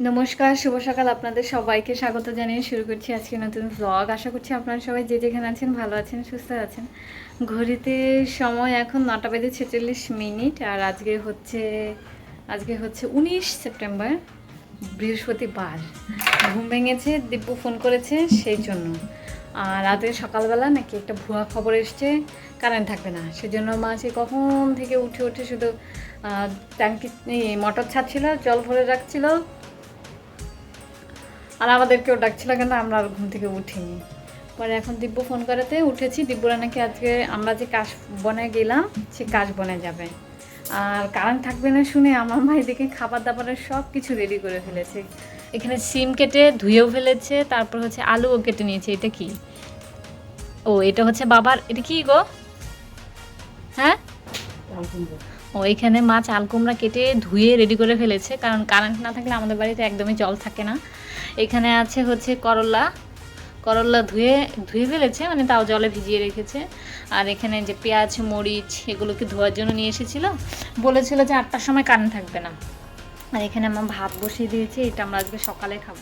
নমস্কার, শুভ সকাল আপনাদের সবাইকে। স্বাগত জানিয়ে শুরু করছি আজকে নতুন ব্লগ আশা করছি আপনারা সবাই যে যেখানে আছেন, ভালো আছেন, সুস্থ আছেন। ঘড়িতে সময় এখন নটা বেজে ছেচল্লিশ মিনিট আর আজকে হচ্ছে আজকে হচ্ছে উনিশ সেপ্টেম্বর, বৃহস্পতিবার। ঘুম ভেঙেছে, দিব্যু ফোন করেছে, সেই জন্য। আর রাতে সকালবেলা নাকি একটা ভুয়া খবর এসছে, কারেন্ট থাকবে না। সেজন্য মা সে কখন থেকে উঠে উঠে শুধু ট্যাঙ্কি মোটর ছাড়ছিল, জল ভরে রাখছিল আর আমাদেরকেও ডাকছিল কিন্তু আমরা আর ঘুম থেকে উঠিনি। পরে এখন দিব্য ফোন করাতে উঠেছি। দিব্যরা নাকি আজকে আমরা যে কাশ বনে গেলাম, সে কাশ বনে যাবে। আর কারেন্ট থাকবে না শুনে আমার মা এদিকে খাবার দাবারের সব কিছু রেডি করে ফেলেছে। এখানে সিম কেটে ধুয়েও ফেলেছে, তারপর হচ্ছে আলুও কেটে নিয়েছে। এটা কি? ও, এটা হচ্ছে বাবার, এটা কি গো? হ্যাঁ? ও, এখানে মাছ আল কুমড়া কেটে ধুয়ে রেডি করে ফেলেছে। কারণ কারেন্ট না থাকলে আমাদের বাড়িতে একদমই জল থাকে না। এখানে আছে হচ্ছে করলা। করলা ধুয়ে ধুয়ে ফেলেছে মানে তাও জলে ভিজিয়ে রেখেছে। আর এখানে যে পেঁয়াজ, মরিচ, এগুলোকে ধোয়ার জন্য নিয়ে এসেছিল। বলেছিল যে আটটার সময় কারেন্ট থাকবে না। আর এখানে আমার ভাত বসিয়ে দিয়েছি, এটা আমরা আজকে সকালে খাব।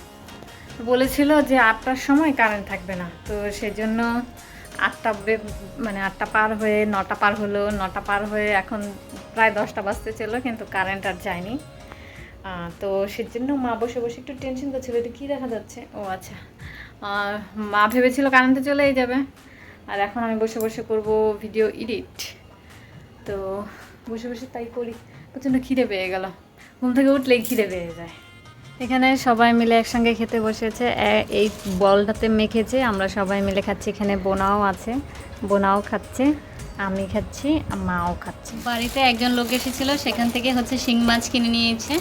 বলেছিল যে আটটার সময় কারেন্ট থাকবে না। তো সেজন্য আটটা মানে আটটা পার হয়ে, নটা পার হলো, নটা পার হয়ে এখন প্রায় দশটা বাজতে চলো কিন্তু কারেন্ট আর যায়নি। তো সেজন্য মা বসে বসে একটু টেনশন করছিল এটা কী দেখা যাচ্ছে? ও আচ্ছা মা ভেবেছিল কারেন্টে চলেই যাবে। আর এখন আমি বসে বসে করব ভিডিও এডিট তো বসে বসে তাই করি। প্রচণ্ড খিদে পেয়ে গেল। ঘুম থেকে উঠলেই খিদে পেয়ে যায়। এখানে সবাই মিলে একসঙ্গে খেতে বসেছে। এই বলটাতে মেখেছে। আমরা সবাই মিলে খাচ্ছি। এখানে বোনাও আছে। বোনাও খাচ্ছে। আমি খাচ্ছি, মাও খাচ্ছে। বাড়িতে একজন লোক এসেছিল। সেখান থেকে হচ্ছে শিং মাছ কিনে নিয়েছে।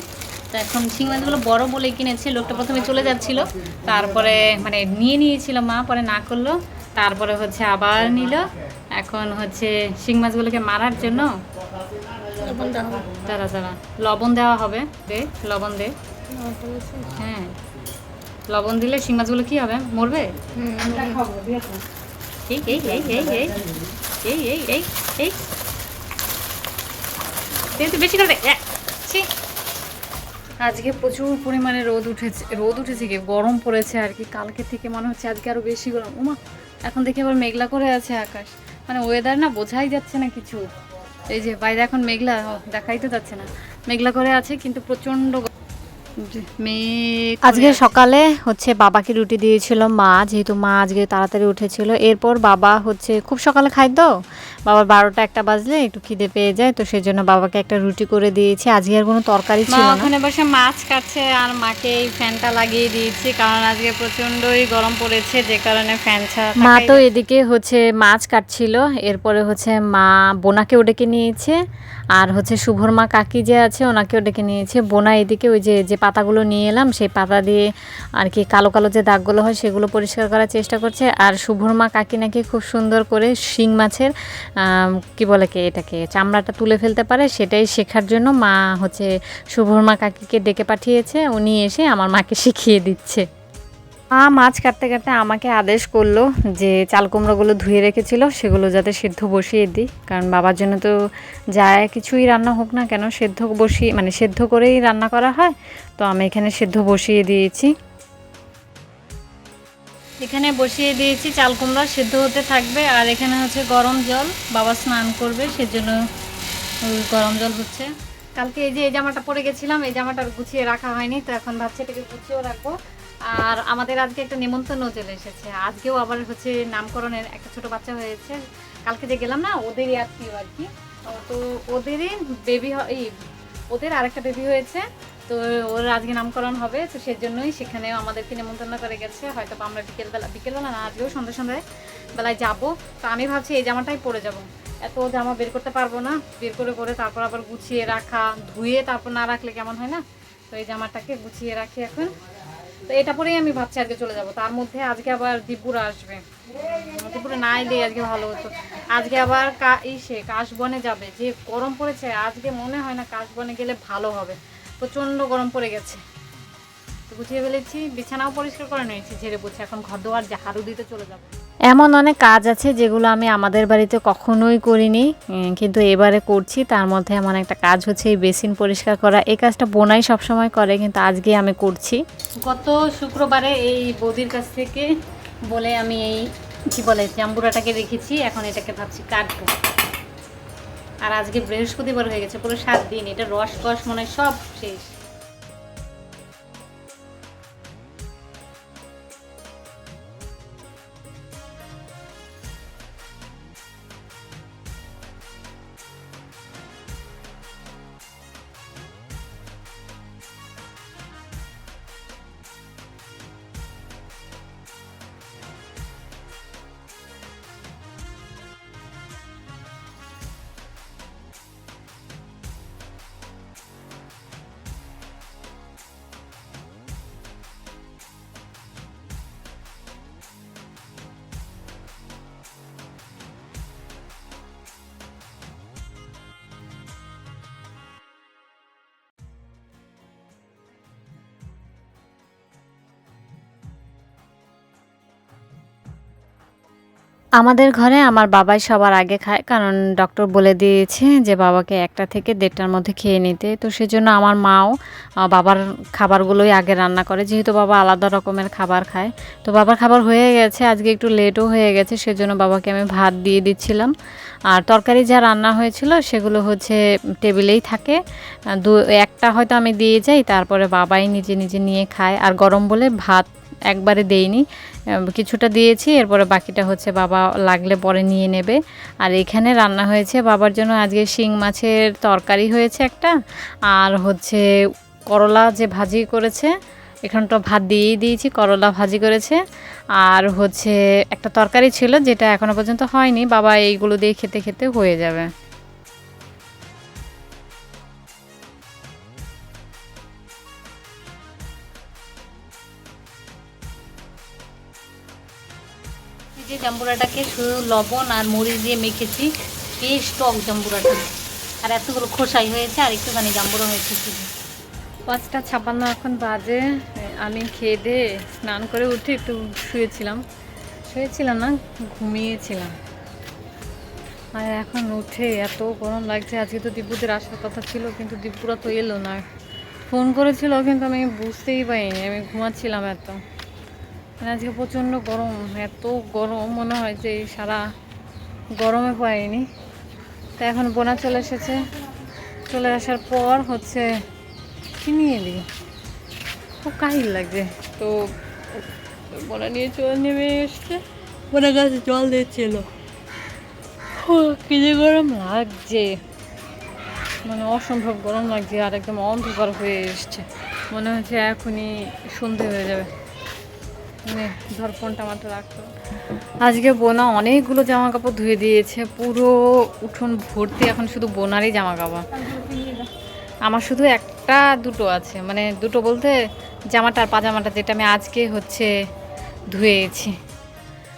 তো এখন শিং মাছগুলো বড় বলে কিনেছে লোকটা প্রথমে চলে যাচ্ছিল। তারপরে মানে নিয়ে নিয়েছিল মা পরে না করল। তারপরে হচ্ছে আবার নিল। এখন হচ্ছে শিং মাছগুলোকে মারার জন্য দাঁড়া দাঁড়া। লবণ দেওয়া হবে। দে লবণ দে। হ্যাঁ। লবণ দিলে শিং মাছগুলো কী হবে? মরবে? এই এই এই এই এই এই এই এই এই বেশি করে দে। এ, ছি। আজকে প্রচুর পরিমাণে রোদ উঠেছে রোদ উঠেছে কি? গরম পড়েছে আর কি। কালকে থেকে মনে হচ্ছে আজকে আরও বেশি গরম। উমা, এখন দেখি আবার মেঘলা করে আছে আকাশ। মানে ওয়েদার না বোঝাই যাচ্ছে না কিছু। এই যে বাইরে এখন মেঘলা দেখাই তো যাচ্ছে না। মেঘলা করে আছে কিন্তু প্রচণ্ড আজকে সকালে হচ্ছে বাবাকে রুটি দিয়েছিল মা যেহেতু মা আজকে তাড়াতাড়ি উঠেছিল। এরপর বাবা হচ্ছে খুব সকালে খায় তো? বাবার বারোটা একটা বাজলে একটু খিদে পেয়ে যায় তো সেই জন্য বাবাকে একটা রুটি করে দিয়েছি। আজকে আর কোনো তরকারি ছিল না। ওখানে বসে মাছ কাটছে আর মাকে এই ফ্যানটা লাগিয়ে দিয়েছি কারণ আজকে প্রচন্ডই গরম পড়েছে যে কারণে ফ্যান ছাড়া মা তো এদিকে হচ্ছে মাছ কাটছিল এরপরে হচ্ছে মা বোনাকে ডেকে নিয়েছে। আর হচ্ছে শুভর মা কাকি যে আছে, ওনাকেও ডেকে নিয়েছে। বোনা এদিকে ওই যে যে পাতাগুলো নিয়ে এলাম, সেই পাতা দিয়ে আর কি কালো কালো যে দাগগুলো হয়, সেগুলো পরিষ্কার করার চেষ্টা করছে। আর শুভর মা কাকি নাকি খুব সুন্দর করে শিং মাছের কি বলে কে এটাকে, চামড়াটা তুলে ফেলতে পারে, সেটাই শেখার জন্য মা হচ্ছে শুভর মা কাকিকে ডেকে পাঠিয়েছে। উনি এসে আমার মাকে শিখিয়ে দিচ্ছে। মা মাছ কাটতে কাটতে আমাকে আদেশ করল যে চাল কুমড়োগুলো ধুয়ে রেখেছিল, সেগুলো যাতে সেদ্ধ বসিয়ে দিই। কারণ বাবার জন্য তো যায় কিছুই রান্না হোক না কেন, সেদ্ধ বসিয়ে মানে সেদ্ধ করেই রান্না করা হয়। তো আমি এখানে সেদ্ধ বসিয়ে দিয়েছি। এখানে বসিয়ে দিয়েছি চাল কুমড়া, সেদ্ধ হতে থাকবে। আর এখানে হচ্ছে গরম জল, বাবা স্নান করবে, সেজন্য গরম জল হচ্ছে। কালকে এই যে এই জামাটা পরে গেছিলাম, এই জামাটা গুছিয়ে রাখা হয়নি, তো এখন ভাবছি এটাকে গুছিয়েও রাখব। আর আমাদের আজকে একটা নিমন্ত্রণ চলে এসেছে। আজকেও আবার হচ্ছে নামকরণের একটা ছোট বাচ্চা হয়েছে। কালকে যে গেলাম না, ওদেরই আত্মীয় আর কি। তো ওদেরই বেবি এই, ওদের আরেকটা বেবি হয়েছে। তো ওর আজকে নামকরণ হবে। তো সেজন্যই সেখানেও আমাদেরকে নিমন্ত্রণ করে গেছে। হয়তো আমরা বিকেলবেলা বিকেলবেলা না, আজকেও সন্ধ্যা সন্ধ্যায় বেলায় যাব। তো আমি ভাবছি এই জামাটাই পরে যাব। এত জামা বের করতে পারব না। বের করে করে তারপর আবার গুছিয়ে রাখা, ধুয়ে তারপর না রাখলে কেমন হয় না? তো এই জামাটাকে গুছিয়ে রাখি এখন। তো এটা পরেই আমি ভাবছি আজকে চলে যাব। তার মধ্যে আজকে আবার দিব্যুরা আসবে। দিব্যুরা না এলে আজকে ভালো হতো। আজকে আবার কা, ইসে, কাশবনে যাবে। যে গরম পড়েছে, আজকে মনে হয় না কাশবনে গেলে ভালো হবে। প্রচণ্ড গরম পড়ে গেছে। তো গুছিয়ে ফেলেছি, বিছানাও পরিষ্কার করে নিয়েছি, ঝেড়ে বসে এখন ঘর দোয়ার ঝাড়ু দিতে চলে যাব। এমন অনেক কাজ আছে যেগুলো আমি আমাদের বাড়িতে কখনোই করিনি কিন্তু এবারে করছি। তার মধ্যে এমন একটা কাজ হচ্ছে এই বেসিন পরিষ্কার করা। এই কাজটা বোনাই সবসময় করে, কিন্তু আজকে আমি করছি। গত শুক্রবারে এই বৌদির কাছ থেকে বলে আমি এই, কি বলে, জাম্বুরাটাকে রেখেছি, এখন এটাকে ভাবছি কাটবো। আর আজকে বৃহস্পতিবার হয়ে গেছে, পুরো সাত দিন, এটা রস কস মনে সব শেষ। আমাদের ঘরে আমার বাবাই সবার আগে খায়, কারণ ডক্টর বলে দিয়েছে যে বাবাকে একটা থেকে দেড়টার মধ্যে খেয়ে নিতে। তো সেজন্য আমার মাও বাবার খাবারগুলোই আগে রান্না করে। যেহেতু বাবা আলাদা রকমের খাবার খায়। তো বাবার খাবার হয়ে গেছে, আজকে একটু লেটও হয়ে গেছে, সেজন্য বাবাকে আমি ভাত দিয়ে দিচ্ছিলাম। আর তরকারি যা রান্না হয়েছিল, সেগুলো হচ্ছে টেবিলেই থাকে। দু, একটা হয়তো আমি দিয়ে যাই, তারপরে বাবাই নিজে নিজে নিয়ে খায়। আর গরম বলে ভাত একবারে দেইনি কিছুটা দিয়েছি, এরপরে বাকিটা হচ্ছে বাবা লাগলে পরে নিয়ে নেবে। আর এখানে রান্না হয়েছে বাবার জন্য আজকে শিং মাছের তরকারি হয়েছে একটা, আর হচ্ছে করলা যে ভাজি করেছে এখানটা ভাত দিয়েই দিয়েছি, করলা ভাজি করেছে। আর হচ্ছে একটা তরকারি ছিল যেটা এখনও পর্যন্ত হয়নি, বাবা এইগুলো দিয়ে খেতে খেতে হয়ে যাবে। জাম্বুরাটাকে শুধু লবণ আর মরিচ দিয়ে মেখেছি। বেশ টক জাম্বুরাটা। আর এতগুলো খোসাই হয়েছে, আর একটুখানি জাম্বুরা হয়েছে শুধু। পাঁচটা ছাপান্ন এখন বাজে। আমি খেয়ে দিয়ে স্নান করে উঠে একটু শুয়েছিলাম। শুয়েছিলাম না, ঘুমিয়েছিলাম। আর এখন উঠে এত গরম লাগছে, আজকে তো দিব্যুদের আসার কথা ছিল, কিন্তু দিব্যুরা তো এলো না। ফোন করেছিল, কিন্তু আমি বুঝতেই পারিনি, আমি ঘুমাচ্ছিলাম এত। আজকে প্রচণ্ড গরম এত গরম মনে হয় যে সারা গরমে পাইনি। তা এখন বোনা চলে এসেছে। চলে আসার পর হচ্ছে কি নিয়ে এলি। খুব কাহিল লাগছে। তো বোনা নিয়ে চলে নেমে এসছে। বোনা গাছে জল দিচ্ছিল। কি যে গরম লাগছে। মানে অসম্ভব গরম লাগছে আর একদম অন্ধকার হয়ে এসছে। মনে হচ্ছে এখনই সন্ধে হয়ে যাবে। মানে ধর মাত্র রাখতো আজকে বোনা অনেকগুলো জামা কাপড় ধুয়ে দিয়েছে, পুরো উঠোন ভর্তি, এখন শুধু বোনারই জামা কাপড় আমার শুধু একটা দুটো আছে মানে দুটো বলতে জামাটা আর পাজামাটা, যেটা আমি আজকে হচ্ছে ধুয়েছি।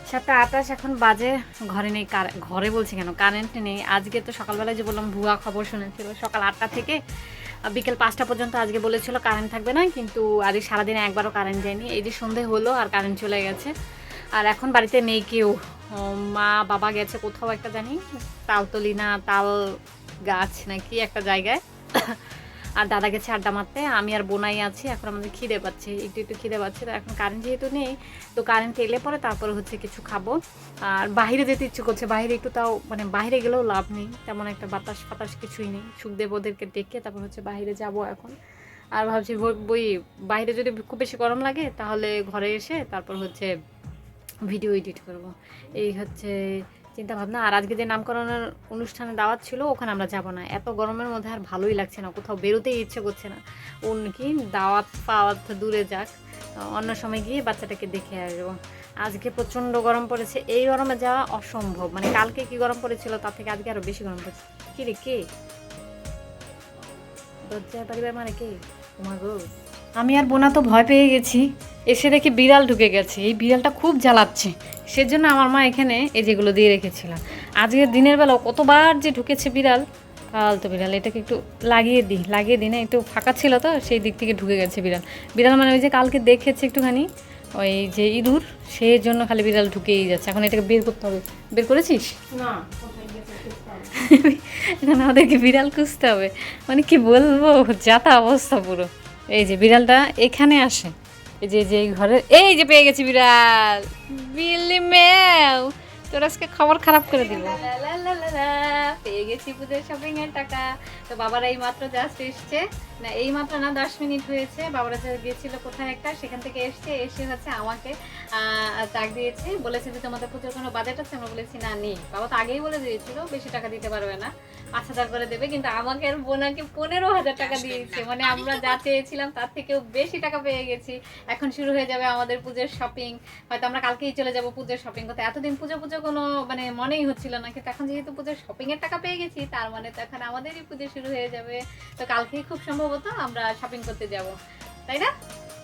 সাতটা আটাশ এখন বাজে, ঘরে নেই ঘরে বলছি কেন, কারেন্ট নেই। আজকে তো সকালবেলায় যে বললাম ভুয়া খবর শুনেছিল, সকাল আটটা থেকে বিকেল পাঁচটা পর্যন্ত আজকে বলেছিল কারেন্ট থাকবে না, কিন্তু আজ সারাদিনে একবারও কারেন্ট যায়নি। এই যে সন্ধে হলো আর কারেন্ট চলে গেছে। আর এখন বাড়িতে নেই কেউ? মা, বাবা গেছে কোথাও একটা জানি? তালতলি না, তাল গাছ নাকি একটা জায়গায়। আর দাদা গেছে আড্ডা মারতে, আমি আর বোনাই আছি, এখন আমাদের খিদে পাচ্ছে, একটু একটু খিদে পাচ্ছে, তো এখন কারেন্ট যেহেতু নেই, তো কারেন্ট এলে পরে তারপরে হচ্ছে কিছু খাব। আর বাইরে যেতে ইচ্ছে করছে, বাইরে একটু তাও মানে বাইরে গেলেও লাভ নেই, তেমন একটা বাতাস ফাতাস কিছুই নেই। সুখদেব ওদেরকে ডেকে তারপর হচ্ছে বাইরে যাব এখন। আর ভাবছি বই, বাইরে যদি খুব বেশি গরম লাগে, তাহলে ঘরে এসে তারপর হচ্ছে ভিডিও এডিট করব। এই হচ্ছে চিন্তা ভাবনা আর আজকে যে নামকরণের অনুষ্ঠানে দাওয়াত ছিল, ওখানে আমরা যাব না। এত গরমের মধ্যে আর ভালোই লাগছে না, কোথাও বেরোতেই ইচ্ছে করছে না। অন্য কি, দাওয়াত পাওয়াত দূরে যাক। অন্য সময় গিয়ে বাচ্চাটাকে দেখে আসব। আজকে প্রচণ্ড গরম পড়েছে। এই গরমে যাওয়া অসম্ভব। মানে কালকে কি গরম পড়েছিল, তার থেকে আজকে আরও বেশি গরম পড়েছে। কি রে, কে? দরজায় পারিবার মানে কে? তোমার গো। আমি আর বোনা তো ভয় পেয়ে গেছি। এসে দেখি বিড়াল ঢুকে গেছে। এই বিড়ালটা খুব জ্বালাচ্ছে। সেজন্য আমার মা এখানে এই যেগুলো দিয়ে রেখেছিলাম। আজকে দিনের বেলা কতবার যে ঢুকেছে বিড়াল ফালতু বিড়াল। এটাকে একটু লাগিয়ে দিই লাগিয়ে দিই না একটু ফাঁকা ছিল তো সেই দিক থেকে ঢুকে গেছে বিড়াল। বিড়াল মানে ওই যে কালকে দেখেছে একটুখানি ওই যে ইঁদুর সেই জন্য খালি বিড়াল ঢুকেই যাচ্ছে। এখন এটাকে বের করতে হবে। বের করেছিস? না। এখন আমাদেরকে বিড়াল খুঁজতে হবে। মানে কি বলব? যাতা অবস্থা পুরো। এই যে বিড়ালটা এখানে আসে। এই যে যে ঘরের, এই যে পেয়ে গেছি বিড়াল। বিল্লি ম্যাও তোর আজকে খবর খারাপ করে দিল। পেয়ে গেছি পুজোর শপিং এর টাকা। তো বাবারা এই মাত্র জাস্ট এসছে। না এই মাত্র না দশ মিনিট হয়েছে। বাবারা যে গিয়েছিল কোথায় একটা সেখান থেকে এসছে এসে হচ্ছে আমাকে ডাক দিয়েছে। বলেছে যে তোমাদের পুজোর কোনো বাজেট আছে? আমরা বলেছি না নেই। বাবা তো আগেই বলে দিয়েছিল বেশি টাকা দিতে পারবে না। পাঁচ হাজার করে দেবে কিন্তু আমাকে আর বোনাকে পনেরো হাজার টাকা দিয়েছে। মানে আমরা যা চেয়েছিলাম তার থেকেও বেশি টাকা পেয়ে গেছি। এখন শুরু হয়ে যাবে আমাদের পুজোর শপিং হয়তো আমরা কালকেই চলে যাব পুজোর শপিং করতে। এতদিন পুজো পুজো কোনো মানে মনেই হচ্ছিল না। কিন্তু এখন যেহেতু পুজোর শপিং এর টাকা পেয়ে গেছি তার মানে তো এখন আমাদেরই পুজো শুরু হয়ে যাবে। তো কালকেই খুব সম্ভবত আমরা শপিং করতে যাব। তাই না?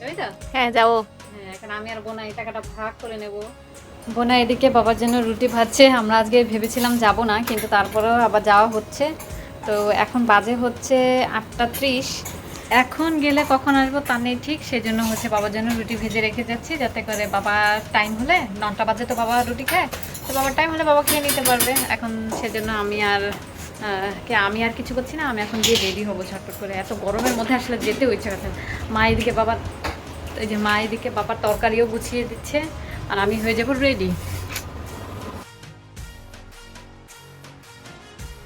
ওই তো? হ্যাঁ যাব। হ্যাঁ এখন আমি আর বোনা এই টাকাটা ভাগ করে নেব। বোনা এদিকে বাবার জন্য রুটি ভাজছে। আমরা আজকে ভেবেছিলাম যাব না কিন্তু তারপরেও আবার যাওয়া হচ্ছে। তো এখন বাজে হচ্ছে আটটা ত্রিশ। এখন গেলে কখন আসব তা নেই ঠিক সেজন্য হচ্ছে বাবার জন্য রুটি ভেজে রেখে যাচ্ছি যাতে করে বাবা টাইম হলে নটা বাজে তো বাবা রুটি খায় তো বাবার টাইম হলে বাবা খেয়ে নিতে পারবে। এখন সেজন্য আমি আর কে, আমি আর কিছু করছি না, আমি এখন গিয়ে রেডি হব ঝটপট করে। এত গরমের মধ্যে আসলে যেতে ইচ্ছা করছে মা এদিকে বাবার, এই যে মা এদিকে বাবার তরকারিও গুছিয়ে দিচ্ছে, আর আমি হয়ে যাব রেডি